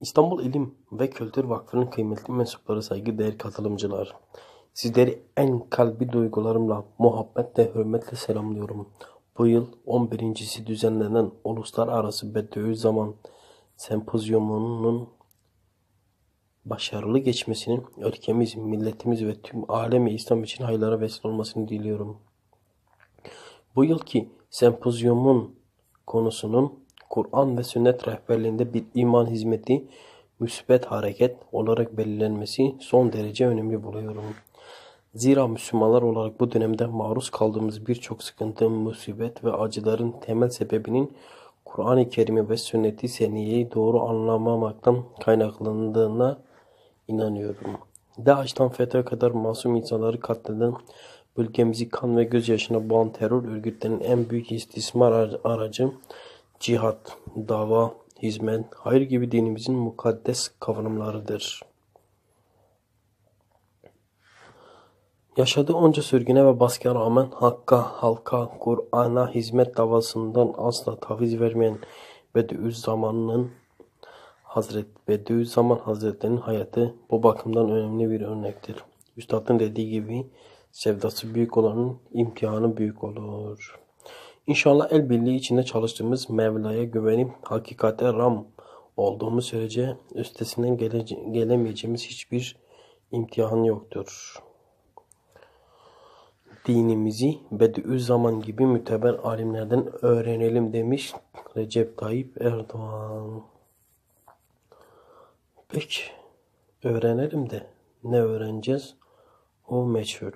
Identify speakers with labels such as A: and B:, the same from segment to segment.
A: İstanbul İlim ve Kültür Vakfı'nın kıymetli mensupları, saygıdeğer katılımcılar. Sizleri en kalbi duygularımla, muhabbetle, hürmetle selamlıyorum. Bu yıl 11.si düzenlenen Uluslararası Bediüzzaman Sempozyumu'nun başarılı geçmesinin ülkemiz, milletimiz ve tüm alemi İslam için hayırlara vesile olmasını diliyorum. Bu yılki sempozyumun konusunun Kur'an ve sünnet rehberliğinde bir iman hizmeti, müsbet hareket olarak belirlenmesi son derece önemli buluyorum. Zira Müslümanlar olarak bu dönemde maruz kaldığımız birçok sıkıntı, musibet ve acıların temel sebebinin Kur'an-ı Kerim'i ve sünnet-i seniyeyi doğru anlamamaktan kaynaklandığına inanıyorum. DAEŞ'tan FETÖ'ye kadar masum insanları katleden, bölgemizi kan ve gözyaşına boğan terör örgütlerinin en büyük istismar aracı cihat, dava, hizmet, hayır gibi dinimizin mukaddes kavramlarıdır. Yaşadığı onca sürgüne ve baskıya rağmen Hakk'a, halka, Kur'an'a hizmet davasından asla taviz vermeyen Bediüzzaman'ın Hazret Bediüzzaman Hazretleri'nin hayatı bu bakımdan önemli bir örnektir. Üstadın dediği gibi sevdası büyük olanın imtihanı büyük olur. İnşallah el birliği içinde çalıştığımız Mevla'ya güvenip hakikate ram olduğumuz sürece üstesinden gele gelemeyeceğimiz hiçbir imtihan yoktur. Dinimizi Bediüzzaman gibi müteber alimlerden öğrenelim demiş Recep Tayyip Erdoğan. Peki öğrenelim de ne öğreneceğiz? O meçhul.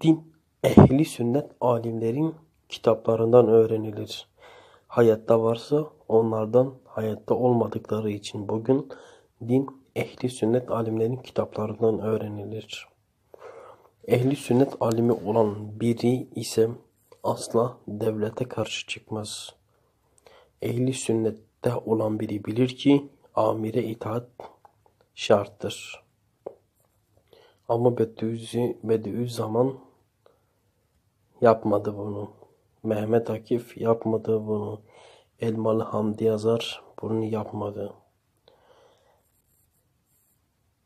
A: Din ehli sünnet alimlerin kitaplarından öğrenilir. Hayatta varsa onlardan hayatta olmadıkları için bugün din ehli sünnet alimlerin kitaplarından öğrenilir. Ehli sünnet alimi olan biri ise asla devlete karşı çıkmaz. Ehli sünnette olan biri bilir ki amire itaat şarttır. Ama Bediüzzaman yapmadı bunu. Mehmet Akif yapmadı bunu. Elmalı Hamdi Yazar bunu yapmadı.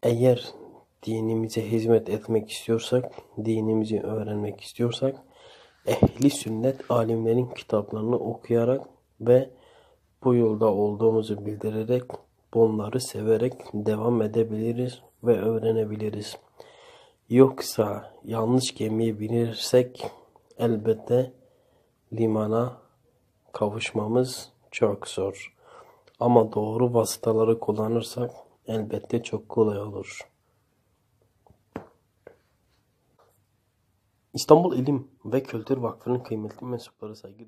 A: Eğer dinimize hizmet etmek istiyorsak, dinimizi öğrenmek istiyorsak, ehli sünnet alimlerin kitaplarını okuyarak ve bu yolda olduğumuzu bildirerek, bunları severek devam edebiliriz ve öğrenebiliriz. Yoksa yanlış gemiye binirsek elbette limana kavuşmamız çok zor. Ama doğru vasıtaları kullanırsak elbette çok kolay olur. İstanbul İlim ve Kültür Vakfı'nın kıymetli mensupları saygı